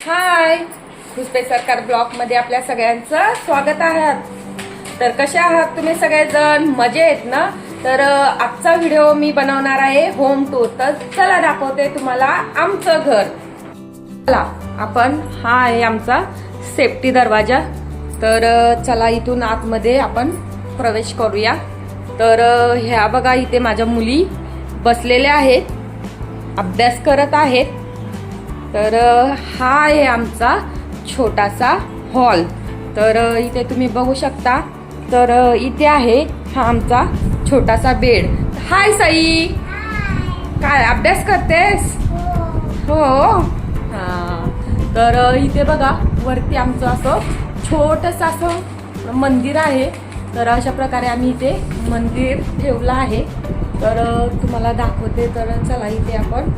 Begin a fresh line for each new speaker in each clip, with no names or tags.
हाय खुशपे सरकार ब्लॉकमध्ये आपल्या सगळ्यांचं स्वागत आहे. तर कसे आहात तुम्ही सगळेजण? मजे आहेत ना? तर आजचा व्हिडिओ मी बनवणार आहे होम टूर तर चला दाखवते तुम्हाला आमचं घर. चला आपण हा आहे आमचा सेफ्टी दरवाजा. तर चला इथून आतमध्ये आपण प्रवेश करूया. तर ह्या बघा इथे माझ्या मुली बसलेल्या आहेत. अभ्यास करत आहेत. तर हा आहे आमचा छोटासा हॉल. तर इथे तुम्ही बघू शकता. तर इथे आहे हा आमचा छोटासा बेड. हाय साई. काय अभ्यास करतेस? हो. हां. तर इथे बघा वरती आमचं असं छोटस असं मंदिर आहे. तर अशा प्रकारे आम्ही इथे मंदिर ठेवलं आहे. तर तुम्हाला दाखवते. तर चला इथे आपण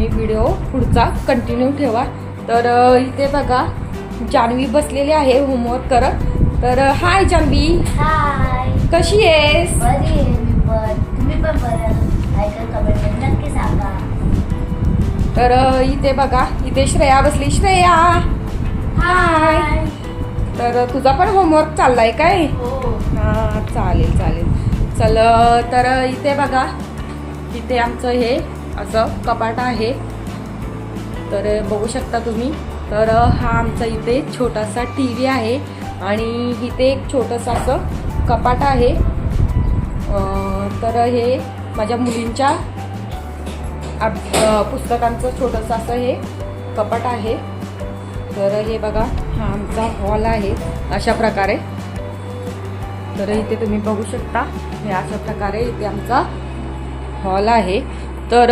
तुम्ही व्हिडिओ पुढचा कंटिन्यू ठेवा. तर इथे बघा जान्हवी बसलेली आहे होमवर्क करत. तर हाय जान्हवी
हाय
कशी आहेस? तर इथे बघा इथे श्रेया बसली. श्रेया. हाय तर तुझा पण होमवर्क चाललाय काय?
हो.
हा चालेल चालेल. चल तर इथे बघा. इथे आमचं हे असं कपाट आहे. तर बघू शकता तुम्ही. तर हा आमचा इथे छोटासा टी व्ही आहे आणि इथे एक छोटंसं असं कपाट आहे. तर हे माझ्या मुलींच्या आप पुस्तकांचं छोटंसं असं हे कपाट आहे. तर हे बघा हा आमचा हॉल आहे अशा प्रकारे. तर इथे तुम्ही बघू शकता हे अशा प्रकारे इथे आमचा हॉल आहे. तर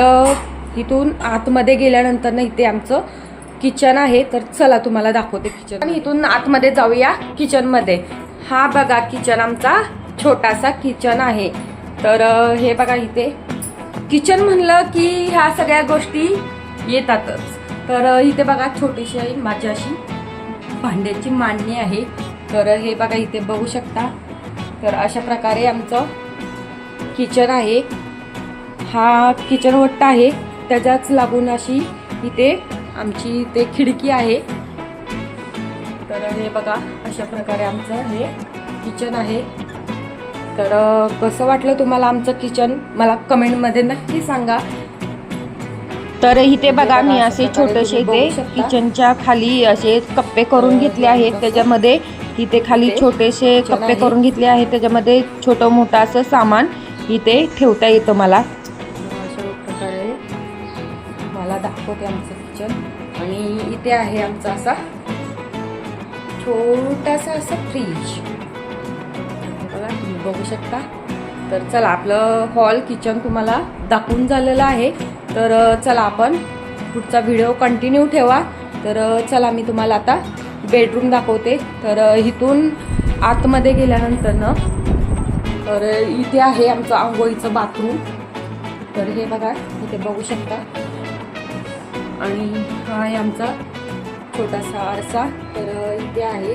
इथून आतमध्ये गेल्यानंतर ना इथे आमचं किचन आहे. तर चला तुम्हाला दाखवते किचन. आणि इथून आतमध्ये जाऊया किचनमध्ये. हा बघा किचन आमचा छोटासा किचन आहे. तर हे बघा इथे. किचन म्हणलं की ह्या सगळ्या गोष्टी येतातच. तर इथे बघा छोटीशी आहे माझी अशी भांड्याची मांडणी आहे. तर हे बघा इथे बघू शकता. तर अशा प्रकारे आमचं किचन आहे. हा किचन वट्टा आहे. त्याच्याच लागून अशी इथे आमची इथे खिडकी आहे. तर हे बघा अशा प्रकारे आमचं हे किचन आहे. तर कसं वाटलं तुम्हाला आमचं किचन? मला कमेंटमध्ये नक्की सांगा. तर इथे बघा मी असे छोटेसे इथे किचनच्या खाली असे कप्पे करून घेतले आहेत. त्याच्यामध्ये इथे खाली छोटेसे कप्पे करून घेतले आहेत. त्याच्यामध्ये छोटं मोठं असं सामान इथे ठेवता येतं मला. दाखवते आमचं किचन आणि इथे आहे आमचा असा छोटासा असा फ्रीज बघा तुम्ही बघू शकता. तर चला आपलं हॉल किचन तुम्हाला दाखवून झालेलं आहे. तर चला आपण पुढचा व्हिडिओ कंटिन्यू ठेवा. तर चला मी तुम्हाला आता बेडरूम दाखवते. तर इथून आतमध्ये गेल्यानंतर ना तर इथे आहे आमचं आंघोळीचं बाथरूम तर हे बघा इथे बघू शकता. आणि हा आहे आमचा छोटासा आरसा. तर इथे आहे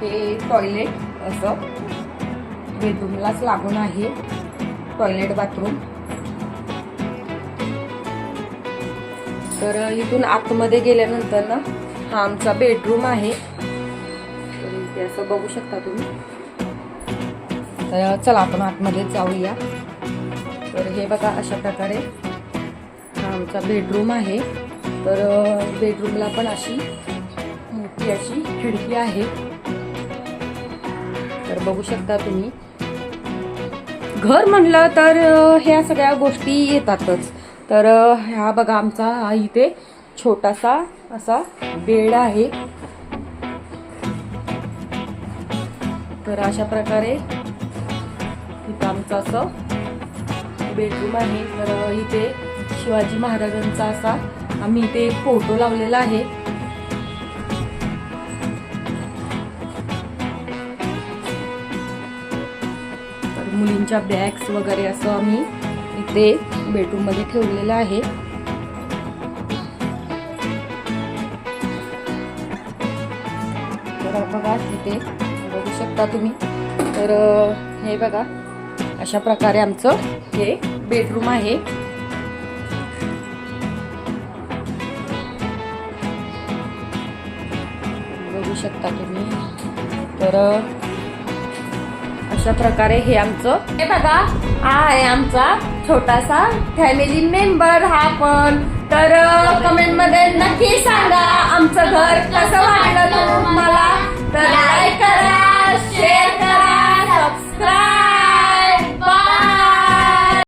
हे टॉयलेट असं. बेडरूमलाच लागून आहे. टॉयलेट बाथरूम तर इथून आतमध्ये गेल्यानंतर ना हा आमचा बेडरूम आहे. तर इथे असं बघू शकता तुम्ही. तर चला आपण आतमध्ये जाऊया. तर हे बघा अशा प्रकारे हा आमचा बेडरूम आहे. तर बेडरूमला पण अशी मोठी अशी खिडकी आहे. तर बघू शकता तुम्ही. घर म्हणलं तर ह्या सगळ्या गोष्टी येतातच. तर हा बघा आमचा हा इथे छोटासा असा बेड आहे. तर अशा प्रकारे इथं आमचं असं बेडरूम आहे. तर इथे शिवाजी महाराजांचा असा आम्ही इथे एक फोटो लावलेला आहे. तर मुलींच्या बॅग्स वगैरे असं आम्ही इथे बेडरूममध्ये ठेवलेलं आहे. तर बघा इथे बघू शकता तुम्ही. तर हे बघा अशा प्रकारे आमचं हे बेडरूम आहे. शकता तुम्ही. तर अशा प्रकारे हे आमचं हे बघा हा आहे आमचा छोटासा फॅमिली मेंबर हा पण. तर कमेंटमध्ये नक्की